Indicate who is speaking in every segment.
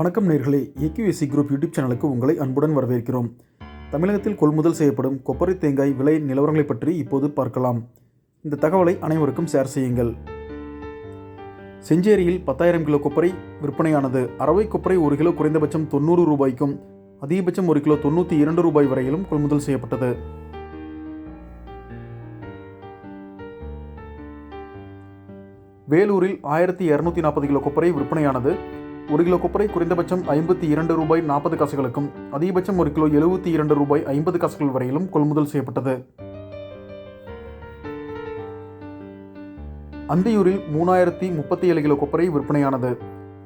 Speaker 1: வணக்கம் நேர்களே. AQSC group YouTube சேனலுக்கு உங்களை அன்புடன் வரவேற்கிறோம். தமிழகத்தில் கொள்முதல் செய்யப்படும் கொப்பரை தேங்காய் விலை நிலவரங்களை பற்றி இப்போது பார்க்கலாம். இந்த தகவலை அனைவருக்கும் ஷேர் செய்யுங்கள். செஞ்சேரியில் பத்தாயிரம் கிலோ கொப்பரை விற்பனையானது. அரவை கொப்பரை ஒரு கிலோ குறைந்தபட்சம் தொண்ணூறு ரூபாய்க்கும் அதிகபட்சம் ஒரு கிலோ தொண்ணூற்றி இரண்டு ரூபாய் வரையிலும் கொள்முதல் செய்யப்பட்டது. வேலூரில் ஆயிரத்தி இரநூத்தி நாற்பது கிலோ கொப்பரை விற்பனையானது. ஒரு கிலோ கொப்பரை குறைந்தபட்சம் ஐம்பத்தி இரண்டு ரூபாய் நாற்பது காசுகளுக்கும் அதிகபட்சம் ஒரு கிலோ எழுபத்தி இரண்டு ரூபாய் ஐம்பது காசுகள் வரையிலும் கொள்முதல் செய்யப்பட்டது. அந்தியூரில் மூணாயிரத்தி முப்பத்தி ஏழு கிலோ கொப்பரை விற்பனையானது.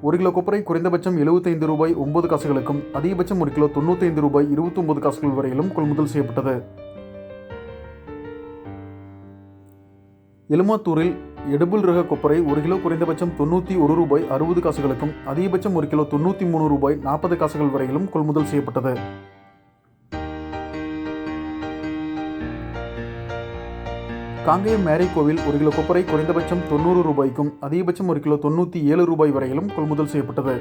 Speaker 1: ஒரு கிலோ கொப்பரை குறைந்தபட்சம் எழுபத்தைந்து ரூபாய் ஒன்பது காசுகளுக்கும் அதிகபட்சம் ஒரு கிலோ தொண்ணூத்தைந்து ரூபாய் இருபத்தி ஒன்பது காசுகள் வரையிலும் கொள்முதல் செய்யப்பட்டது. எலுமாத்தூரில் எடுபுல் ரக கொப்பரை ஒரு கிலோ குறைந்தபட்சம் தொண்ணூற்றி ஒரு ரூபாய் அறுபது காசுகளுக்கும் அதிகபட்சம் ஒரு கிலோ தொண்ணூற்றி மூணு ரூபாய் நாற்பது காசுகள் வரையிலும் கொள்முதல் செய்யப்பட்டது. காங்கேயம் மேரி கோவில் ஒரு கிலோ கொப்பரை குறைந்தபட்சம் தொண்ணூறு ரூபாய்க்கும் அதிகபட்சம் ஒரு கிலோ தொண்ணூற்றி ஏழு ரூபாய் வரையிலும் கொள்முதல் செய்யப்பட்டது.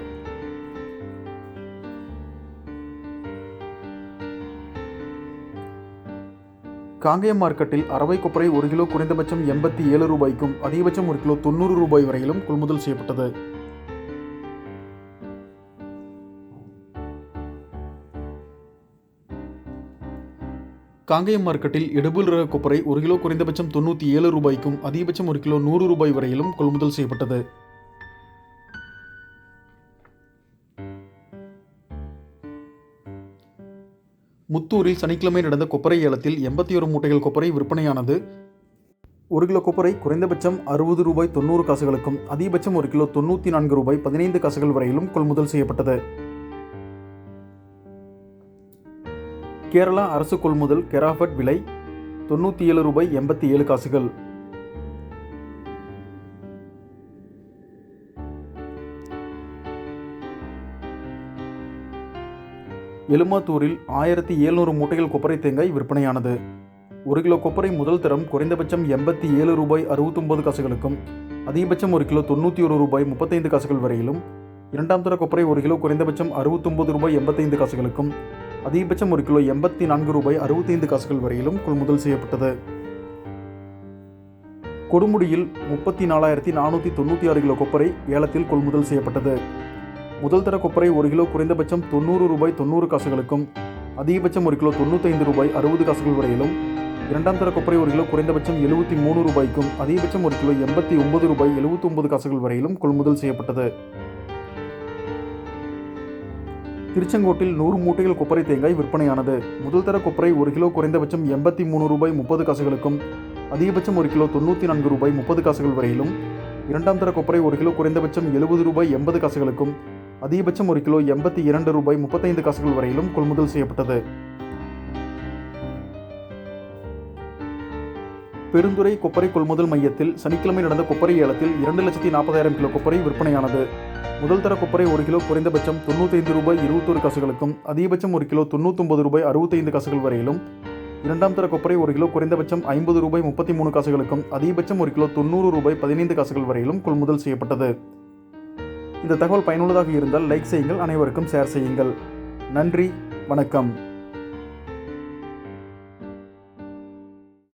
Speaker 1: காங்கேயம் மார்க்கெட்டில் அரவை கொப்பரை ஒரு கிலோ குறைந்தபட்சம் எண்பத்தி ஏழு ரூபாய்க்கும் அதிகபட்சம் ஒரு கிலோ தொண்ணூறு ரூபாய் வரையிலும் கொள்முதல் செய்யப்பட்டது. காங்கேயம் மார்க்கெட்டில் எடுபுல் ரக கொப்பரை ஒரு கிலோ குறைந்தபட்சம் தொண்ணூற்றி ஏழு ரூபாய்க்கும் அதிகபட்சம் ஒரு கிலோ நூறு ரூபாய் வரையிலும் கொள்முதல் செய்யப்பட்டது. முத்தூரில் சனிக்கிழமை நடந்த கொப்பரை ஏலத்தில் எண்பத்தி ஒரு மூட்டைகள் கொப்பரை விற்பனையானது. ஒரு கிலோ கொப்பரை குறைந்தபட்சம் அறுபது ரூபாய் தொண்ணூறு காசுகளுக்கும் அதிகபட்சம் ஒரு கிலோ தொண்ணூற்றி நான்கு ரூபாய் பதினைந்து காசுகள் வரையிலும் கொள்முதல் செய்யப்பட்டது. கேரளா அரசு கொள்முதல் கெராஃபட் விலை தொண்ணூற்றி ஏழு ரூபாய் எண்பத்தி ஏழு காசுகள். எலுமாத்தூரில் ஆயிரத்தி எழுநூறு மூட்டைகள் கொப்பரை தேங்காய் விற்பனையானது. ஒரு கிலோ கொப்பரை முதல் தரம் குறைந்தபட்சம் எண்பத்தி ஏழு ரூபாய் அறுபத்தொம்பது காசுகளுக்கும் அதிகபட்சம் ஒரு கிலோ தொண்ணூற்றி ஒரு ரூபாய் முப்பத்தைந்து காசுகள் வரையிலும் இரண்டாம் தர கொப்பரை ஒரு கிலோ குறைந்தபட்சம் அறுபத்தொம்பது ரூபாய் எண்பத்தைந்து காசுகளுக்கும் அதிகபட்சம் ஒரு கிலோ எண்பத்தி நான்கு ரூபாய் அறுபத்தைந்து காசுகள் வரையிலும் கொள்முதல் செய்யப்பட்டது. கொடுமுடியில் முப்பத்தி நாலாயிரத்தி நானூற்றி தொண்ணூற்றி ஆறு கிலோ கொப்பரை ஏலத்தில் கொள்முதல் செய்யப்பட்டது. முதல் தர கொப்பரை ஒரு கிலோ குறைந்தபட்சம் தொண்ணூறு ரூபாய் தொண்ணூறு காசுகளுக்கும் அதிகபட்சம் ஒரு கிலோ தொண்ணூத்தைந்து ரூபாய் அறுபது காசுகள் வரையிலும் இரண்டாம் தர கொப்பரை ஒரு கிலோ குறைந்தபட்சம் எழுபத்தி மூணு ரூபாய்க்கும் அதிகபட்சம் ஒரு கிலோ எண்பத்தி ஒன்பது ரூபாய் எழுபத்தி ஒன்பது காசுகள் வரையிலும் கொள்முதல் செய்யப்பட்டது. திருச்செங்கோட்டில் நூறு மூட்டைகள் கொப்பரை தேங்காய் விற்பனையானது. முதல் தர கொப்பரை ஒரு கிலோ குறைந்தபட்சம் எண்பத்தி மூணு ரூபாய் முப்பது காசுகளுக்கும் அதிகபட்சம் ஒரு கிலோ தொண்ணூற்றி நான்கு ரூபாய் முப்பது காசுகள் வரையிலும் இரண்டாம் தர கொப்பரை ஒரு கிலோ குறைந்தபட்சம் எழுபது ரூபாய் எண்பது காசுகளுக்கும் அதிகபட்சம் ஒரு கிலோ எண்பத்தி இரண்டு ரூபாய் முப்பத்தைந்து காசுகள் வரையிலும் கொள்முதல் செய்யப்பட்டது. பெருந்துறை கொப்பரை கொள்முதல் மையத்தில் சனிக்கிழமை நடந்த கொப்பரை ஏலத்தில் இரண்டு லட்சத்தி நாற்பதாயிரம் கிலோ கொப்பரை விற்பனையானது. முதல் தர கொப்பரை ஒரு கிலோ குறைந்தபட்சம் தொண்ணூத்தைந்து ரூபாய் இருபத்தொரு காசுகளுக்கும் அதிகபட்சம் ஒரு கிலோ தொண்ணூத்தொன்பது ரூபாய் அறுபத்தைந்து காசுகள் வரையிலும் இரண்டாம் தர கொப்பரை ஒரு கிலோ குறைந்தபட்சம் ஐம்பது ரூபாய் முப்பத்தி மூணு காசுகளுக்கும் அதிகபட்சம் ஒரு கிலோ தொண்ணூறு ரூபாய் பதினைந்து காசுகள் வரையிலும் கொள்முதல் செய்யப்பட்டது. இந்த தகவல் பயனுள்ளதாக இருந்தால் லைக் செய்யுங்கள் அனைவருக்கும் ஷேர் செய்யுங்கள். நன்றி வணக்கம்.